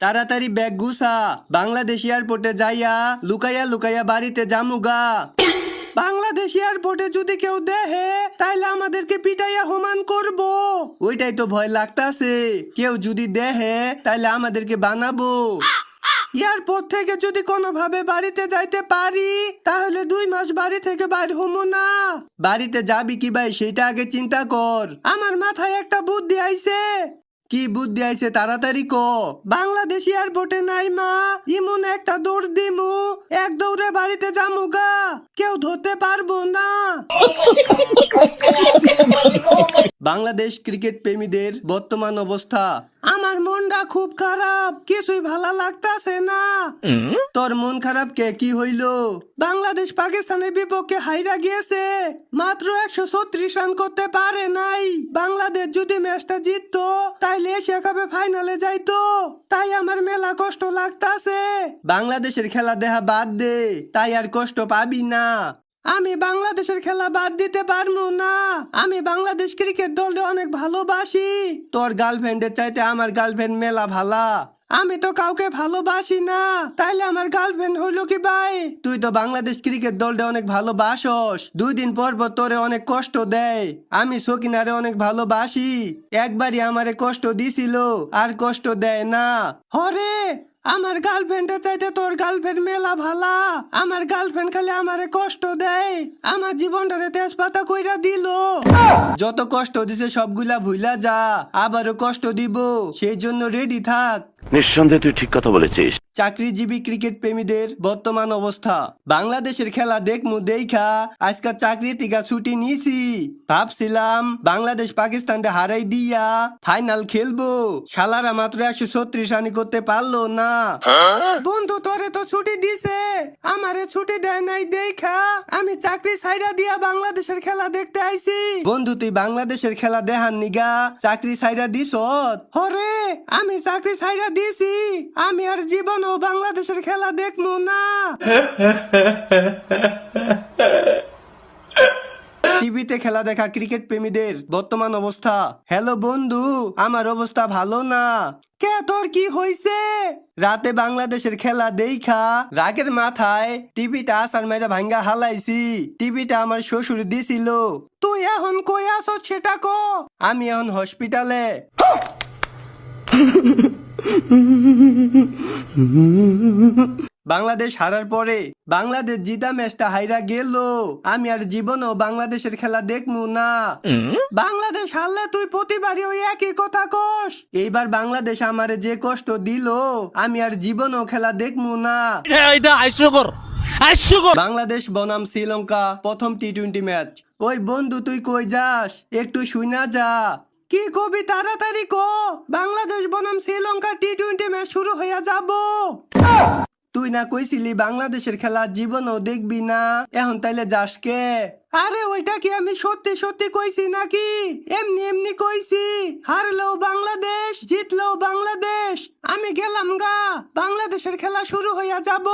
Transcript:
তাড়াতাড়ি ব্যাগ গুছা। বাংলাদেশ এয়ারপোর্টে যাইয়া, লুকাইয়া লুকাইয়া বাড়িতে জামুগা। বাংলাদেশ এয়ারপোর্টে যদি কেউ দেহে তাইলে আমাদেরকে পিটাইয়া হোমান করব। ওইটাই তো ভয় লাগতাছে। কেউ যদি দেহে তাইলে আমাদেরকে বানাবো। এয়ারপোর্ট থেকে যদি কোনোভাবে বাড়িতে যাইতে পারি, তাহলে দুই মাস বাড়ি থেকে বাইর হমো না। বাড়িতে যাবি কি ভাই, সেটা আগে চিন্তা কর। আমার মাথায় একটা বুদ্ধি আইছে কি বুদ্ধি আইছে তাড়াতাড়ি কো। বাংলাদেশি আর এয়ারপোর্টে নাই, মা। ইমন একটা দৌড় দিমু। এক দৌড়ে বাড়িতে যামুগা কেউ ধরতে পারব না। বাংলাদেশ ক্রিকেট প্রেমীদের বর্তমান অবস্থা। আমার মনটা খুব খারাপ কিছুই ভালো লাগতাছে না। তোর মন খারাপ কে? কি হইল? বাংলাদেশ পাকিস্তানের বিপক্ষে হাইরা গিয়েছে। মাত্র একশো ছত্রিশ রান করতে পারে নাই। বাংলাদেশ যদি ম্যাচটা জিততো তাইলে এশিয়া কাপে ফাইনালে যাইতো। তাই আমার মেলা কষ্ট লাগতাছে। বাংলাদেশের খেলা দেখা বাদ দে তাই আর কষ্ট পাবি না। আমি বাংলাদেশের খেলা বাদ দিতে পারব না। আমি বাংলাদেশ ক্রিকেট দলটা অনেক ভালোবাসি। তোর গার্লফ্রেন্ডের চাইতে আমার গার্লফ্রেন্ড মেলা ভালা। আমি তো কাউকে ভালোবাসি না। তাইলে আমার গার্লফ্রেন্ড হইল কি ভাই? তুই তো বাংলাদেশ ক্রিকেট দলটা অনেক ভালোবাসস। দুই দিন পর পর তোরে অনেক কষ্ট দেয়। আমি সকিনারে অনেক ভালোবাসি। একবারই আমারে কষ্ট দিছিল, আর কষ্ট দেয় না। হরে! আমার গার্লফ্রেন্ডের চাইতে তোর গার্লফ্রেন্ড মেলা ভালা। আমার গার্লফ্রেন্ড খালি আমারে কষ্ট দেয়। আমার জীবনটারে তেজপাতা কইরা দিল। যত কষ্ট দিছে সবগুলা ভুইলা যা আবারও কষ্ট দিব। সেই জন্য রেডি থাক। নিঃসন্দেহে তুই ঠিক কথা বলেছিস। চাকরিজীবী ক্রিকেট প্রেমীদের বর্তমান অবস্থা। বাংলাদেশের খেলা দেখমু দেখা। আজকাল চাকরি থেকে ছুটি নিছি। ভাবছিলাম বাংলাদেশ পাকিস্তানকে হারাই দিয়া ফাইনাল খেলব। শালারা মাত্র একশো ছত্রিশ রানি করতে পারল না। বন্ধু তোরে তো ছুটি দিছে। আমারে ছুটি দেয় নাই দেখা। আমি চাকরি ছাইরা দিয়া বাংলাদেশের খেলা দেখতে আইছি। বন্ধু তুই বাংলাদেশের খেলা দেখান নিগা চাকরি ছাইরা দিস হরে আমি চাকরি ছাইরা দিছি। আমি আর জীবনও বাংলাদেশের খেলা দেখমু না। টিভিতে খেলা দেখা ক্রিকেট প্রেমীদের বর্তমান অবস্থা। হ্যালো বন্ধু, আমার অবস্থা ভালো না। কে তোর কি হইছে? রাতে বাংলাদেশের খেলা দেইখা রাগের মাথায় টিভিটা আসার মেয়েরা ভাঙ্গা হালাইছি, টিভিটা আমার শ্বশুর দিছিল। তুই এখন কই আছো সেটা কো? আমি এখন হসপিটালে। বাংলাদেশ হারার পরে বাংলাদেশ জিতা ম্যাচটা হাইরা গেল। আমি আর জীবনও বাংলাদেশের খেলা দেখমু না। বাংলাদেশ হারলে তুই প্রতিবারই ওই একই কথা কস। এইবার বাংলাদেশ আমারে যে কষ্ট দিল আমি আর জীবনও খেলা দেখমু না। এটা বাংলাদেশ বনাম শ্রীলঙ্কা প্রথম টি টোয়েন্টি ম্যাচ। ওই বন্ধু তুই কই যাস? একটু শুনা যা। কি কবি তাড়াতাড়ি কো। বাংলাদেশ বনাম শ্রীলঙ্কা টি টোয়েন্টি ম্যাচ শুরু হইয়া যাব। তুই না কইছিলি বাংলাদেশের খেলা জীবনও দেখবি না। এখন তাইলে যাস কে? আরে ওইটা কি আমি সত্যি সত্যি কইছি নাকি? এমনি এমনি কইছি। হারলেও বাংলাদেশ, জিতলেও বাংলাদেশ। আমি গেলাম গা। বাংলাদেশের খেলা শুরু হইয়া যাব।